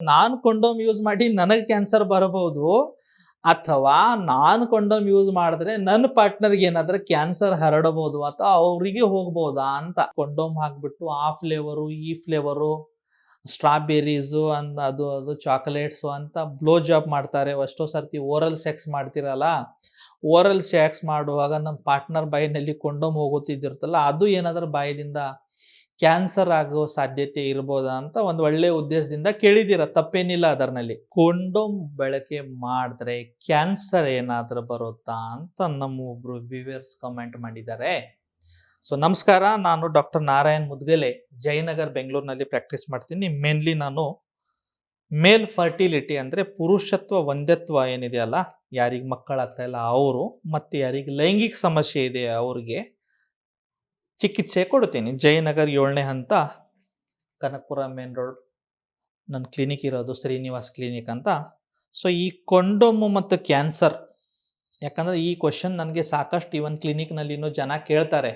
ನಾನು condom use ಮಾಡಿ ನನಗೆ ಕ್ಯಾನ್ಸರ್ ಬರಬಹುದು, ಅಥವಾ ನಾನು ಕೊಂಡೋಮ್ ಯೂಸ್ ಮಾಡಿದ್ರೆ ನನ್ನ ಪಾರ್ಟ್ನರ್ಗೆ ಏನಾದ್ರೆ ಕ್ಯಾನ್ಸರ್ ಹರಡಬಹುದು ಅಥವಾ ಅವರಿಗೆ ಹೋಗ್ಬೋದಾ ಅಂತ ಕೊಂಡೋಮ್ ಹಾಕ್ಬಿಟ್ಟು ಆ ಫ್ಲೇವರು ಈ ಫ್ಲೇವರು ಸ್ಟ್ರಾಬೆರೀಸು ಅಂತ ಅದು ಅದು ಚಾಕ್ಲೇಟ್ಸು ಅಂತ ಬ್ಲೋ ಜಾಬ್ ಮಾಡ್ತಾರೆ. ಎಷ್ಟೋ ಸರ್ತಿ ಓರಲ್ ಸೆಕ್ಸ್ ಮಾಡ್ತಿರಲ್ಲ ಓರಲ್ ಸೆಕ್ಸ್ ಮಾಡುವಾಗ ನಮ್ಮ ಪಾರ್ಟ್ನರ್ ಬಾಯಿನಲ್ಲಿ ಕೊಂಡೋಮ್ ಹೋಗುತ್ತಿದ್ದಿರುತ್ತಲ್ಲ ಅದು ಏನಾದ್ರೂ ಬಾಯದಿಂದ ಕ್ಯಾನ್ಸರ್ ಆಗೋ ಸಾಧ್ಯತೆ ಇರ್ಬೋದಾ ಅಂತ ಒಂದು ಒಳ್ಳೆ ಉದ್ದೇಶದಿಂದ ಕೇಳಿದ್ದೀರ, ತಪ್ಪೇನಿಲ್ಲ ಅದರಲ್ಲಿ ಕೊಂಡೋಮ್ ಬಳಕೆ ಮಾಡಿದ್ರೆ ಕ್ಯಾನ್ಸರ್ ಏನಾದರೂ ಬರುತ್ತಾ ಅಂತ ನಮ್ಮ ಒಬ್ರು ವ್ಯೂವರ್ಸ್ ಕಮೆಂಟ್ ಮಾಡಿದ್ದಾರೆ. ಸೊ ನಮಸ್ಕಾರ, ನಾನು ಡಾಕ್ಟರ್ ನಾರಾಯಣ್ ಮುದ್ಗಲೆ. ಜಯನಗರ್, ಬೆಂಗಳೂರಿನಲ್ಲಿ ಪ್ರಾಕ್ಟೀಸ್ ಮಾಡ್ತೀನಿ. ಮೇನ್ಲಿ ನಾನು ಮೇಲ್ ಫರ್ಟಿಲಿಟಿ ಅಂದರೆ ಪುರುಷತ್ವ, ಒಂದತ್ವ ಏನಿದೆಯಲ್ಲ ಯಾರಿಗೆ ಮಕ್ಕಳಾಗ್ತಾ ಇಲ್ಲ, ಅವರು ಮತ್ತು ಯಾರಿಗೆ ಲೈಂಗಿಕ ಸಮಸ್ಯೆ ಇದೆ ಅವ್ರಿಗೆ ಚಿಕಿತ್ಸೆ ಕೊಡ್ತೀನಿ. ಜಯನಗರ್ ಏಳನೇ ಹಂತ, ಕನಕಪುರ ಮೇನ್ ರೋಡ್. ನನ್ನ ಕ್ಲಿನಿಕ್ ಇರೋದು ಶ್ರೀನಿವಾಸ್ ಕ್ಲಿನಿಕ್ ಅಂತ. ಸೊ ಈ ಕೊಂಡೊಮ್ಮು ಮತ್ತು ಕ್ಯಾನ್ಸರ್, ಯಾಕಂದರೆ ಈ ಕ್ವಶನ್ ನನಗೆ ಸಾಕಷ್ಟು ಇವನ್ ಕ್ಲಿನಿಕ್ನಲ್ಲಿನೂ ಜನ ಕೇಳ್ತಾರೆ.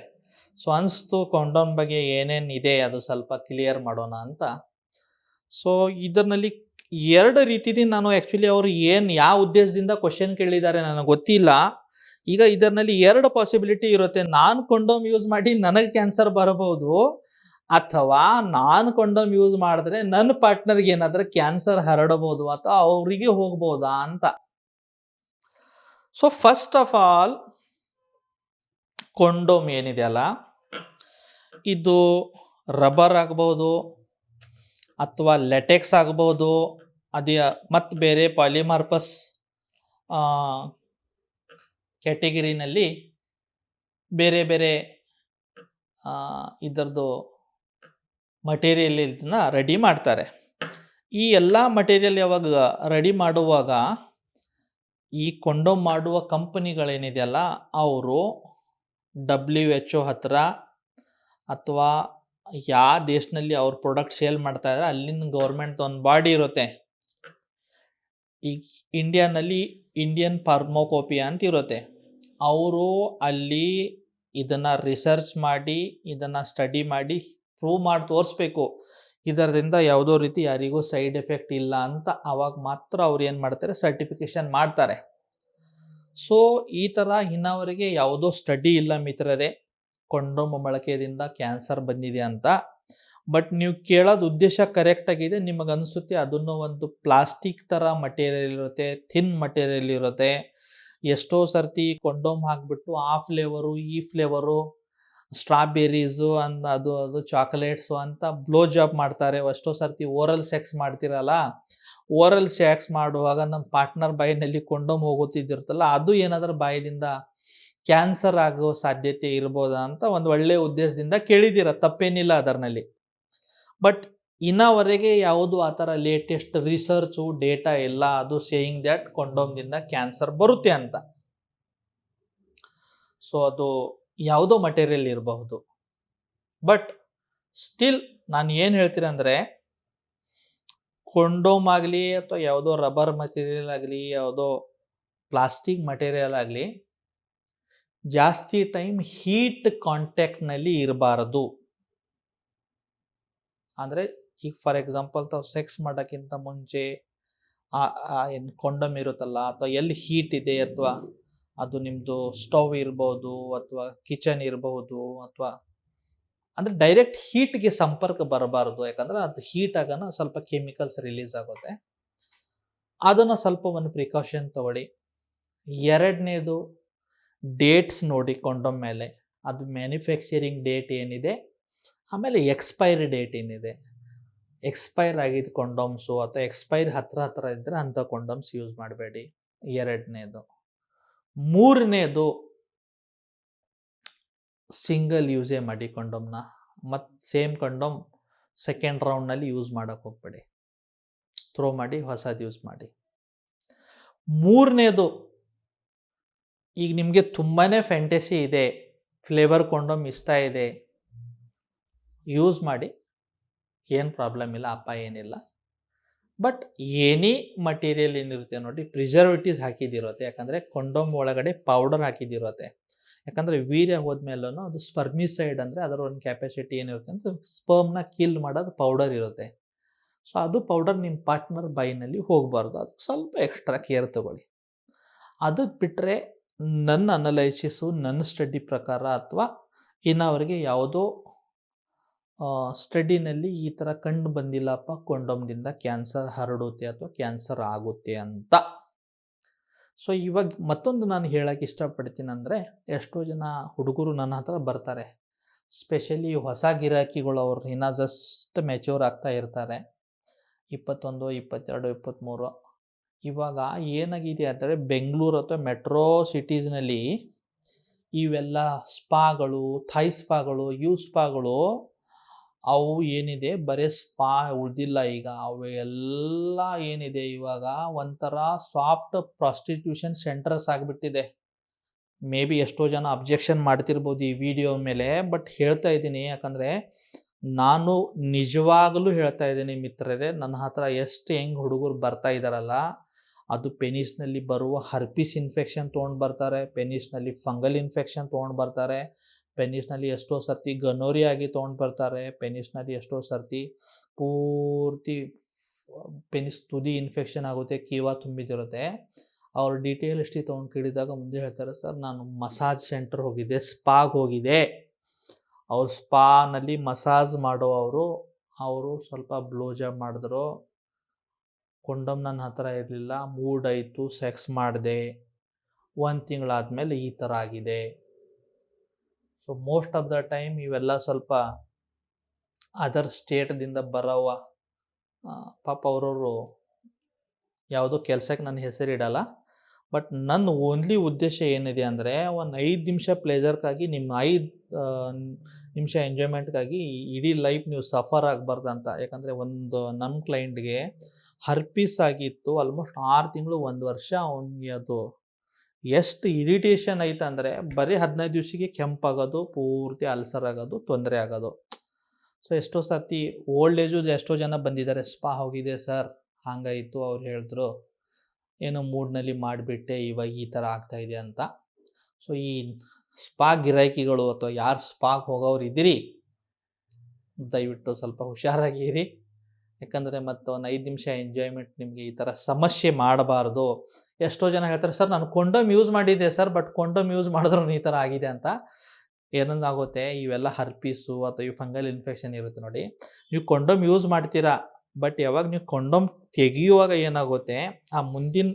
ಸೊ ಅನಿಸ್ತು ಕೊಂಡೋಮ್ ಬಗ್ಗೆ ಏನೇನು ಇದೆ, ಅದು ಸ್ವಲ್ಪ ಕ್ಲಿಯರ್ ಮಾಡೋಣ ಅಂತ. ಸೊ ಇದರಲ್ಲಿ ಎರಡು ರೀತಿದಿ ನಾನು ಆ್ಯಕ್ಚುಲಿ ಅವರು ಏನು, ಯಾವ ಉದ್ದೇಶದಿಂದ ಕ್ವಶನ್ ಕೇಳಿದ್ದಾರೆ ನನಗೆ ಗೊತ್ತಿಲ್ಲ. ಈಗ ಇದರಲ್ಲಿ ಎರಡು ಪಾಸಿಬಿಲಿಟಿ ಇರುತ್ತೆ. ನಾನು ಕೊಂಡೋಮ್ ಯೂಸ್ ಮಾಡಿ ನನಗೆ ಕ್ಯಾನ್ಸರ್ ಬರಬಹುದು, ಅಥವಾ ನಾನು ಕೊಂಡೋಮ್ ಯೂಸ್ ಮಾಡಿದ್ರೆ ನನ್ನ ಪಾರ್ಟ್ನರ್ಗೆ ಏನಾದ್ರೆ ಕ್ಯಾನ್ಸರ್ ಹರಡಬಹುದು, ಅಥವಾ ಅವರಿಗೆ ಹೋಗ್ಬೋದಾ ಅಂತ. So first of all condom ಏನಿದೆಯಲ್ಲ ಇದು ರಬ್ಬರ್ ಆಗ್ಬೋದು, ಅಥವಾ ಲೆಟೆಕ್ಸ್ ಆಗ್ಬೋದು, ಅದೇ ಮತ್ತು ಬೇರೆ ಪಾಲಿಮಾರ್ಪಸ್ ಕ್ಯಾಟಗಿರಿನಲ್ಲಿ ಬೇರೆ ಬೇರೆ ಇದರದ್ದು ಮಟೀರಿಯಲ್ ಇದನ್ನು ರೆಡಿ ಮಾಡ್ತಾರೆ. ಈ ಎಲ್ಲ ಮಟೀರಿಯಲ್ ಯಾವಾಗ ರೆಡಿ ಮಾಡುವಾಗ ಈ ಕೊಂಡೋ ಮಾಡುವ ಕಂಪನಿಗಳೇನಿದೆಯಲ್ಲ, ಅವರು ಡಬ್ಲ್ಯೂ ಎಚ್ ಒ ಹತ್ರ ಅಥವಾ ಯಾವ ದೇಶದಲ್ಲಿ ಅವ್ರ ಪ್ರಾಡಕ್ಟ್ ಸೇಲ್ ಮಾಡ್ತಾ ಇದ್ದಾರೆ ಅಲ್ಲಿನ ಗೌರ್ಮೆಂಟ್ ಒಂದು ಬಾಡಿ ಇರುತ್ತೆ. ಈಗ ಇಂಡಿಯಾನಲ್ಲಿ ಇಂಡಿಯನ್ ಫಾರ್ಮೋಕೋಪಿಯಾ ಅಂತ ಇರುತ್ತೆ. ಅವರು ಅಲ್ಲಿ ಇದನ್ನು ರಿಸರ್ಚ್ ಮಾಡಿ, ಇದನ್ನು ಸ್ಟಡಿ ಮಾಡಿ ಪ್ರೂವ್ ಮಾಡಿ ತೋರಿಸ್ಬೇಕು. ಇದರಿಂದ ಯಾವುದೋ ರೀತಿ ಯಾರಿಗೂ ಸೈಡ್ ಎಫೆಕ್ಟ್ ಇಲ್ಲ ಅಂತ ಅವಾಗ ಮಾತ್ರ ಅವ್ರು ಏನು ಮಾಡ್ತಾರೆ? ಸರ್ಟಿಫಿಕೇಶನ್ ಮಾಡ್ತಾರೆ. ಸೊ ಈ ಥರ ಇನ್ನವರಿಗೆ ಯಾವುದೋ ಸ್ಟಡಿ ಇಲ್ಲ ಮಿತ್ರರೇ ಕೊಂಡೊಮ್ಮ ಬಳಕೆಯಿಂದ ಕ್ಯಾನ್ಸರ್ ಬಂದಿದೆ ಅಂತ. ಬಟ್ ನೀವು ಕೇಳೋದು ಉದ್ದೇಶ ಕರೆಕ್ಟ್ ಆಗಿದೆ. ನಿಮಗೆ ಅನಿಸುತ್ತೆ ಅದನ್ನು ಒಂದು ಪ್ಲಾಸ್ಟಿಕ್ ಥರ ಮಟೀರಿಯಲ್ ಇರುತ್ತೆ ಥಿನ್ ಮಟೀರಿಯಲ್ ಇರುತ್ತೆ. ಎಷ್ಟೋ ಸರ್ತಿ ಕೊಂಡೋಮ್ ಹಾಕ್ಬಿಟ್ಟು ಆ ಫ್ಲೇವರು ಈ ಫ್ಲೇವರು ಸ್ಟ್ರಾಬೆರೀಸು ಅಂದ ಅದು ಅದು ಚಾಕ್ಲೇಟ್ಸು ಅಂತ ಬ್ಲೋ ಜಾಬ್ ಮಾಡ್ತಾರೆ. ಎಷ್ಟೋ ಸರ್ತಿ ಓರಲ್ ಸೆಕ್ಸ್ ಮಾಡ್ತಿರಲ್ಲ ಓರಲ್ ಸೆಕ್ಸ್ ಮಾಡುವಾಗ ನಮ್ಮ ಪಾರ್ಟ್ನರ್ ಬಾಯಿನಲ್ಲಿ ಕೊಂಡೋಮ್ ಹೋಗುತ್ತಿದ್ದಿರುತ್ತಲ್ಲ, ಅದು ಏನಾದ್ರೂ ಬಾಯದಿಂದ ಕ್ಯಾನ್ಸರ್ ಆಗೋ ಸಾಧ್ಯತೆ ಇರ್ಬೋದಾ ಅಂತ ಒಂದು ಒಳ್ಳೆಯ ಉದ್ದೇಶದಿಂದ ಕೇಳಿದ್ದೀರ, ತಪ್ಪೇನಿಲ್ಲ ಅದರಲ್ಲಿ ಬಟ್ ಇನ್ನವರೆಗೆ ಯಾವುದು ಆ ಥರ ಲೇಟೆಸ್ಟ್ ರಿಸರ್ಚು ಡೇಟಾ ಇಲ್ಲ ಅದು ಸೇಯಿಂಗ್ ದ್ಯಾಟ್ ಕೊಂಡೋಮ್ನಿಂದ ಕ್ಯಾನ್ಸರ್ ಬರುತ್ತೆ ಅಂತ. ಸೊ ಅದು ಯಾವುದೋ ಮಟೀರಿಯಲ್ ಇರಬಹುದು. ಬಟ್ ಸ್ಟಿಲ್ ನಾನು ಏನು ಹೇಳ್ತೀನಿ ಅಂದರೆ, ಕೊಂಡೋಮ್ ಆಗಲಿ ಅಥವಾ ಯಾವುದೋ ರಬ್ಬರ್ ಮಟೀರಿಯಲ್ ಆಗಲಿ, ಯಾವುದೋ ಪ್ಲಾಸ್ಟಿಕ್ ಮಟೀರಿಯಲ್ ಆಗಲಿ, ಜಾಸ್ತಿ ಟೈಮ್ ಹೀಟ್ ಕಾಂಟ್ಯಾಕ್ಟ್ನಲ್ಲಿ ಇರಬಾರದು. ಅಂದರೆ ಈಗ ಫಾರ್ ಎಕ್ಸಾಂಪಲ್ ತಾವು ಸೆಕ್ಸ್ ಮಾಡೋಕ್ಕಿಂತ ಮುಂಚೆ ಏನು ಕೊಂಡಮ್ ಇರುತ್ತಲ್ಲ, ಅಥವಾ ಎಲ್ಲಿ ಹೀಟ್ ಇದೆ ಅಥವಾ ಅದು ನಿಮ್ಮದು ಸ್ಟವ್ ಇರ್ಬೋದು ಅಥವಾ ಕಿಚನ್ ಇರಬಹುದು ಅಥವಾ ಅಂದರೆ ಡೈರೆಕ್ಟ್ ಹೀಟ್ಗೆ ಸಂಪರ್ಕ ಬರಬಾರ್ದು. ಯಾಕಂದ್ರೆ ಅದು ಹೀಟ್ ಆಗೋಣ ಸ್ವಲ್ಪ ಕೆಮಿಕಲ್ಸ್ ರಿಲೀಸ್ ಆಗುತ್ತೆ. ಅದನ್ನು ಸ್ವಲ್ಪ ಒಂದು ಪ್ರಿಕಾಷನ್ ತಗೊಳ್ಳಿ. ಎರಡನೇದು ಡೇಟ್ಸ್ ನೋಡಿ ಕೊಂಡಮ್ ಮೇಲೆ. ಅದು ಮ್ಯಾನುಫ್ಯಾಕ್ಚರಿಂಗ್ ಡೇಟ್ ಏನಿದೆ, ಆಮೇಲೆ ಎಕ್ಸ್ಪೈರಿ ಡೇಟ್ ಏನಿದೆ. ಎಕ್ಸ್ಪೈರ್ ಆಗಿದ್ದು ಕೊಂಡೋಮ್ಸು ಅಥವಾ ಎಕ್ಸ್ಪೈರ್ ಹತ್ರ ಹತ್ರ ಇದ್ದರೆ ಅಂಥ ಕೊಂಡೋಮ್ಸ್ ಯೂಸ್ ಮಾಡಬೇಡಿ. ಎರಡನೇದು. ಮೂರನೇದು ಸಿಂಗಲ್ ಯೂಸೇ ಮಾಡಿ ಕೊಂಡೋಮ್ನ ಮತ್ತು ಸೇಮ್ ಕೊಂಡೋಮ್ ಸೆಕೆಂಡ್ ರೌಂಡ್ನಲ್ಲಿ ಯೂಸ್ ಮಾಡೋಕ್ಕೆ ಹೋಗ್ಬೇಡಿ. ಥ್ರೋ ಮಾಡಿ, ಹೊಸದು ಯೂಸ್ ಮಾಡಿ. ಮೂರನೇದು ಈಗ ನಿಮಗೆ ತುಂಬಾ ಫ್ಯಾಂಟಸಿ ಇದೆ. ಫ್ಲೇವರ್ ಕೊಂಡೋಮ್ ಇಷ್ಟ ಇದೆ. ಯೂಸ್ ಮಾಡಿ. ಏನು ಪ್ರಾಬ್ಲಮ್ ಇಲ್ಲ, ಅಪ್ಪ ಏನಿಲ್ಲ. ಬಟ್ ಎನಿ ಮಟೀರಿಯಲ್ ಏನಿರುತ್ತೆ ನೋಡಿ ಪ್ರಿಸರ್ವೇಟಿವ್ಸ್ ಹಾಕಿದಿರುತ್ತೆ. ಯಾಕಂದರೆ ಕೊಂಡೋಮ್ ಒಳಗಡೆ ಪೌಡರ್ ಹಾಕಿದಿರುತ್ತೆ. ಯಾಕಂದರೆ ವೀರ್ಯ ಹೋದ್ಮೇಲೂ ಅದು ಸ್ಪರ್ಮಿಸೈಡ್ ಅಂದರೆ ಅದರ ಒಂದು ಕ್ಯಾಪಾಸಿಟಿ ಏನಿರುತ್ತೆ ಅಂತ ಸ್ಪರ್ಮ್ನ ಕಿಲ್ ಮಾಡೋದು ಪೌಡರ್ ಇರುತ್ತೆ. ಸೊ ಅದು ಪೌಡರ್ ನಿಮ್ಮ ಪಾರ್ಟ್ನರ್ ಬೈನಲ್ಲಿ ಹೋಗಬಾರ್ದು. ಅದು ಸ್ವಲ್ಪ ಎಕ್ಸ್ಟ್ರಾ ಕೇರ್ ತಗೊಳ್ಳಿ. ಅದು ಬಿಟ್ಟರೆ ನನ್ನ ಅನಲೈಸಿಸು ನನ್ನ ಸ್ಟಡಿ ಪ್ರಕಾರ ಅಥವಾ ಇನ್ನವರಿಗೆ ಯಾವುದೋ ಸ್ಟಡಿನಲ್ಲಿ ಈ ಥರ ಕಂಡು ಬಂದಿಲ್ಲಪ್ಪ ಕೊಂಡೋಮ್ದಿಂದ ಕ್ಯಾನ್ಸರ್ ಹರಡುತ್ತೆ ಅಥವಾ ಕ್ಯಾನ್ಸರ್ ಆಗುತ್ತೆ ಅಂತ. ಸೊ ಇವಾಗ ಮತ್ತೊಂದು ನಾನು ಹೇಳಕ್ಕೆ ಇಷ್ಟಪಡ್ತೀನಿ ಅಂದರೆ, ಎಷ್ಟೋ ಜನ ಹುಡುಗರು ನನ್ನ ಹತ್ರ ಬರ್ತಾರೆ. ಸ್ಪೆಷಲಿ ಹೊಸ ಗಿರಾಕಿಗಳು ಅವ್ರು ಇನ್ನ ಜಸ್ಟ್ ಮೆಚ್ಯೂರ್ ಆಗ್ತಾ ಇರ್ತಾರೆ. ಇಪ್ಪತ್ತೊಂದು, ಇಪ್ಪತ್ತೆರಡು ಇಪ್ಪತ್ತ್ಮೂರು ಇವಾಗ ಏನಾಗಿದೆ ಅಂದರೆ, ಬೆಂಗಳೂರು ಅಥವಾ ಮೆಟ್ರೋ ಸಿಟೀಸ್ನಲ್ಲಿ ಇವೆಲ್ಲ ಸ್ಪಾಗಳು ಥೈ ಸ್ಪಾಗಳು ಯು ಸ್ಪಾಗಳು ಅವು ಏನಿದೆ? ಬರೀ ಸ್ಪಾ ಉಳಿದಿಲ್ಲ ಈಗ. ಅವು ಎಲ್ಲ ಏನಿದೆ? ಇವಾಗ ಒಂಥರ ಸಾಫ್ಟ್ ಪ್ರಾಸ್ಟಿಟ್ಯೂಷನ್ ಸೆಂಟರ್ಸ್ ಆಗಿಬಿಟ್ಟಿದೆ. ಮೇ ಬಿ ಎಷ್ಟೋ ಜನ ಅಬ್ಜೆಕ್ಷನ್ ಮಾಡ್ತಿರ್ಬೋದು ಈ ವಿಡಿಯೋ ಮೇಲೆ. ಬಟ್ ಹೇಳ್ತಾ ಇದ್ದೀನಿ, ಯಾಕಂದರೆ ನಾನು ನಿಜವಾಗಲೂ ಹೇಳ್ತಾ ಇದ್ದೀನಿ ಮಿತ್ರರೇ, ನನ್ನ ಹತ್ರ ಎಷ್ಟು ಹೆಂಗೆ ಹುಡುಗರು ಬರ್ತಾ ಇದ್ದಾರಲ್ಲ ಅದು ಪೆನಿಸ್ನಲ್ಲಿ ಬರುವ ಹರ್ಪಿಸ್ ಇನ್ಫೆಕ್ಷನ್ ತೊಗೊಂಡು ಬರ್ತಾರೆ, ಪೆನಿಸ್ನಲ್ಲಿ ಫಂಗಲ್ ಇನ್ಫೆಕ್ಷನ್ ತೊಗೊಂಡು ಬರ್ತಾರೆ ಪೆನಿಸ್ನಲ್ಲಿ ಎಷ್ಟೋ ಸರ್ತಿ ಗನೋರಿ ಆಗಿ ತೊಗೊಂಡು ಬರ್ತಾರೆ ಪೆನಿಸ್ನಲ್ಲಿ ಎಷ್ಟೋ ಸರ್ತಿ ಪೂರ್ತಿ ಪೆನಿಸ್ ತುದಿ ಇನ್ಫೆಕ್ಷನ್ ಆಗುತ್ತೆ, ಕೀವ ತುಂಬಿದಿರುತ್ತೆ. ಅವ್ರ ಡೀಟೇಲ್ ಎಷ್ಟು ತೊಗೊಂಡು ಕೇಳಿದಾಗ ಮುಂದೆ ಹೇಳ್ತಾರೆ, ಸರ್, ನಾನು ಮಸಾಜ್ ಸೆಂಟರ್ ಹೋಗಿದ್ದೆ ಸ್ಪಾಗೆ ಹೋಗಿದೆ. ಅವ್ರು ಸ್ಪಾನಲ್ಲಿ ಮಸಾಜ್ ಮಾಡೋವರು ಅವರು ಸ್ವಲ್ಪ ಬ್ಲೋ ಜಾಬ್ ಮಾಡಿದ್ರು. ಕೊಂಡಮ್ ನನ್ನ ಹತ್ರ ಇರಲಿಲ್ಲ, ಮೂಡ್ ಆಯಿತು, ಸೆಕ್ಸ್ ಮಾಡಿದೆ. ಒಂದು ತಿಂಗಳಾದಮೇಲೆ ಈ ಥರ ಆಗಿದೆ. So most of the time ಇವೆಲ್ಲ ಸ್ವಲ್ಪ ಅದರ್ ಸ್ಟೇಟ್ದಿಂದ ಬರೋವ ಪಾಪ ಅವರವರು ಯಾವುದೋ ಕೆಲಸಕ್ಕೆ ನನ್ನ ಹೆಸರಿಡಲ್ಲ. ಬಟ್ ನನ್ನ ಓನ್ಲಿ ಉದ್ದೇಶ ಏನಿದೆ ಅಂದರೆ, ಒಂದು ಐದು ನಿಮಿಷ ಪ್ಲೇಜರ್ಗಾಗಿ ನಿಮ್ಮ ಐದು ನಿಮಿಷ ಎಂಜಾಯ್ಮೆಂಟ್ಗಾಗಿ ಇಡೀ ಲೈಫ್ ನೀವು ಸಫರ್ ಆಗಬಾರ್ದು ಅಂತ. ಯಾಕಂದರೆ ಒಂದು ನಮ್ಮ ಕ್ಲೈಂಟ್ಗೆ ಹರ್ಪೀಸ್ ಆಗಿತ್ತು ಆಲ್ಮೋಸ್ಟ್ ಆರು ತಿಂಗಳು, ಒಂದು ವರ್ಷ ಅವನಿಗೆ ಅದು ಎಷ್ಟು ಇರಿಟೇಷನ್ ಐತೆ ಅಂದರೆ ಬರೀ ಹದಿನೈದು ದಿವಸಕ್ಕೆ ಕೆಂಪಾಗೋದು, ಪೂರ್ತಿ ಅಲ್ಸರ್ ಆಗೋದು, ತೊಂದರೆ ಆಗೋದು. ಸೊ ಎಷ್ಟೋ ಸರ್ತಿ ಓಲ್ಡ್ ಏಜು ಎಷ್ಟೋ ಜನ ಬಂದಿದ್ದಾರೆ, ಸ್ಪಾ ಹೋಗಿದೆ ಸರ್, ಹಾಗಾಯಿತು, ಅವ್ರು ಹೇಳಿದ್ರು. ಏನೋ ಮೂಡ್ನಲ್ಲಿ ಮಾಡಿಬಿಟ್ಟೆ, ಇವಾಗ ಈ ಥರ ಆಗ್ತಾಯಿದೆ ಅಂತ. ಸೊ ಈ ಸ್ಪಾ ಗಿರಾಕಿಗಳು ಅಥವಾ ಯಾರು ಸ್ಪಾಗೆ ಹೋಗೋರು ಇದ್ದೀರಿ ದಯವಿಟ್ಟು ಸ್ವಲ್ಪ ಹುಷಾರಾಗಿರಿ. ಯಾಕಂದರೆ ಮತ್ತು ಒಂದು ಐದು ನಿಮಿಷ ಎಂಜಾಯ್ಮೆಂಟ್ ನಿಮಗೆ ಈ ಥರ ಸಮಸ್ಯೆ ಮಾಡಬಾರ್ದು. ಎಷ್ಟೋ ಜನ ಹೇಳ್ತಾರೆ, ಸರ್, ನಾನು ಕೊಂಡೋಮ್ ಯೂಸ್ ಮಾಡಿದ್ದೆ, ಸರ್ ಬಟ್ ಕೊಂಡೋಮ್ ಯೂಸ್ ಮಾಡಿದ್ರು ಈ ಥರ ಆಗಿದೆ ಅಂತ. ಏನೊಂದಾಗುತ್ತೆ ಇವೆಲ್ಲ ಹರ್ಪೀಸು ಅಥವಾ ಈ ಫಂಗಲ್ ಇನ್ಫೆಕ್ಷನ್ ಇರುತ್ತೆ ನೋಡಿ. ನೀವು ಕೊಂಡೋಮ್ ಯೂಸ್ ಮಾಡ್ತೀರಾ ಬಟ್ ಯಾವಾಗ ನೀವು ಕೊಂಡೋಮ್ ತೆಗೆಯುವಾಗ ಏನಾಗುತ್ತೆ, ಆ ಮುಂದಿನ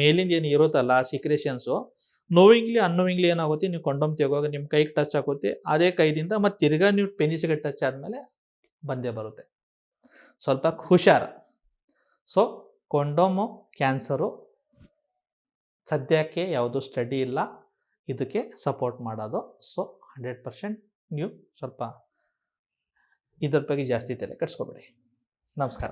ಮೇಲಿಂದ ಏನು ಇರುತ್ತಲ್ಲ ಸೀಕ್ರೇಷನ್ಸು ನೋವಿಂಗ್ಲಿ ಅನ್ನೋವಿಂಗ್ಲಿ ಏನಾಗುತ್ತೆ, ನೀವು ಕೊಂಡೋಮ್ ತೆಗುವಾಗ ನಿಮ್ಮ ಕೈಗೆ ಟಚ್ ಆಗುತ್ತೆ, ಅದೇ ಕೈದಿಂದ ಮತ್ತು ತಿರ್ಗಾ ನೀವು ಪೆನಿಸಿಗೆ ಟಚ್ ಆದಮೇಲೆ ಬಂದೇ ಬರುತ್ತೆ. ಸ್ವಲ್ಪ ಹುಷಾರು. ಸೊ ಕೊಂಡೋಮು ಕ್ಯಾನ್ಸರು ಸದ್ಯಕ್ಕೆ ಯಾವುದು ಸ್ಟಡಿ ಇಲ್ಲ. ಇದಕ್ಕೆ ಸಪೋರ್ಟ್ ಮಾಡೋದು. ಸೊ ಹಂಡ್ರೆಡ್ ಪರ್ಸೆಂಟ್ ನೀವು ಸ್ವಲ್ಪ ಇದ್ರ ಬಗ್ಗೆ ಜಾಸ್ತಿ ತಲೆ ಕಟ್ಸ್ಕೊಬೇಡಿ ನಮಸ್ಕಾರ.